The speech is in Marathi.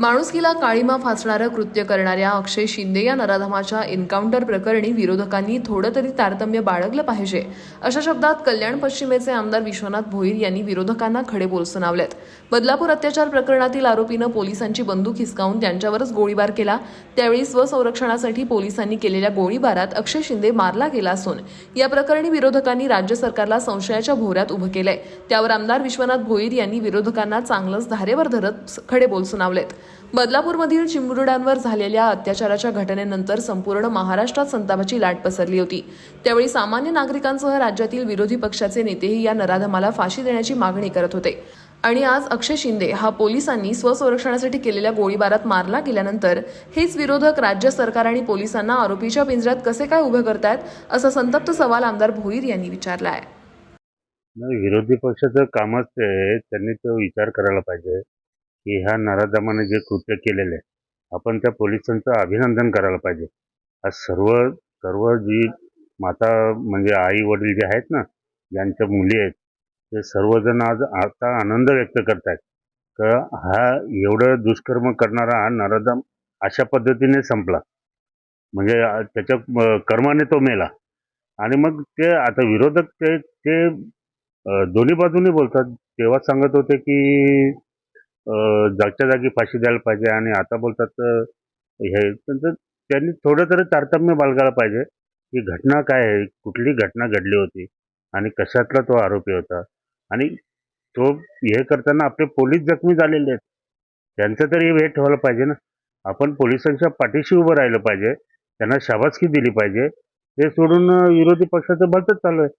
माणुसकीला काळीमा फासणारं कृत्य करणाऱ्या अक्षय शिंदे या नराधमाच्या एन्काउंटर प्रकरणी विरोधकांनी थोडं तरी तारतम्य बाळगलं पाहिजे. अशा शब्दात कल्याण पश्चिमेचे आमदार विश्वनाथ भोईर यांनी विरोधकांना खडे बोल सुनावलेत बदलापूर अत्याचार प्रकरणातील आरोपीनं पोलिसांची बंदूक हिसकावून त्यांच्यावरच गोळीबार केला. त्यावेळी स्वसंरक्षणासाठी पोलिसांनी केलेल्या गोळीबारात अक्षय शिंदे मारला गेला असून या प्रकरणी विरोधकांनी राज्य सरकारला संशयाच्या भोवऱ्यात उभं केलंय. त्यावर आमदार विश्वनाथ भोईर यांनी विरोधकांना चांगलंच धारेवर धरत खडे बोल सुनावलेत बदलापूरमधील चिमुरड्यांवर झालेल्या अत्याचाराच्या घटनेनंतर संपूर्ण महाराष्ट्रात संतापाची लाट पसरली होती. त्यावेळी सामान्य नागरिकांसह राज्यातील विरोधी पक्षाचे नेतेही या नराधमाला फाशी देण्याची मागणी करत होते. आणि आज अक्षय शिंदे हा पोलिसांनी स्वसंरक्षणासाठी केलेल्या गोळीबारात मारला गेल्यानंतर हेच विरोधक राज्य सरकार आणि पोलिसांना आरोपीच्या पिंजऱ्यात कसे काय उभे करतायत असा संतप्त सवाल आमदार भोईर यांनी विचारला आहे विरोधी पक्षाचं कामच आहे. त्यांनी तो विचार करायला पाहिजे. की ह्या नराधमाने जे कृत्य केलेलं आहे आपण त्या पोलिसांचं अभिनंदन करायला पाहिजे. आज सर्व सर्व जी माता म्हणजे आई वडील जे आहेत ना ज्यांच्या मुली आहेत ते सर्वजण आज आता आनंद व्यक्त करतायत. तर हा एवढं दुष्कर्म करणारा हा नराधम अशा पद्धतीने संपला. म्हणजे त्याच्या कर्माने तो मेला. आणि मग ते आता विरोधक ते ते दोन्ही बाजूने बोलतात. तेव्हा सांगत होते की जागच्या जागी फाशी द्यायला पाहिजे आणि आता बोलतात हे तर त्यांनी थोडं तरी तारतम्य बाळगायला पाहिजे की घटना काय आहे कुठली घटना घडली होती आणि कशातला तो आरोपी होता. आणि तो हे करताना आपले पोलीस जखमी झालेले आहेत. त्यांचं तरी हे ठेवायला पाहिजे ना. आपण पोलिसांच्या पाठीशी उभं राहिलं पाहिजे त्यांना शाबासकी दिली पाहिजे. ते सोडून विरोधी पक्षाचं भलतंच चालू आहे.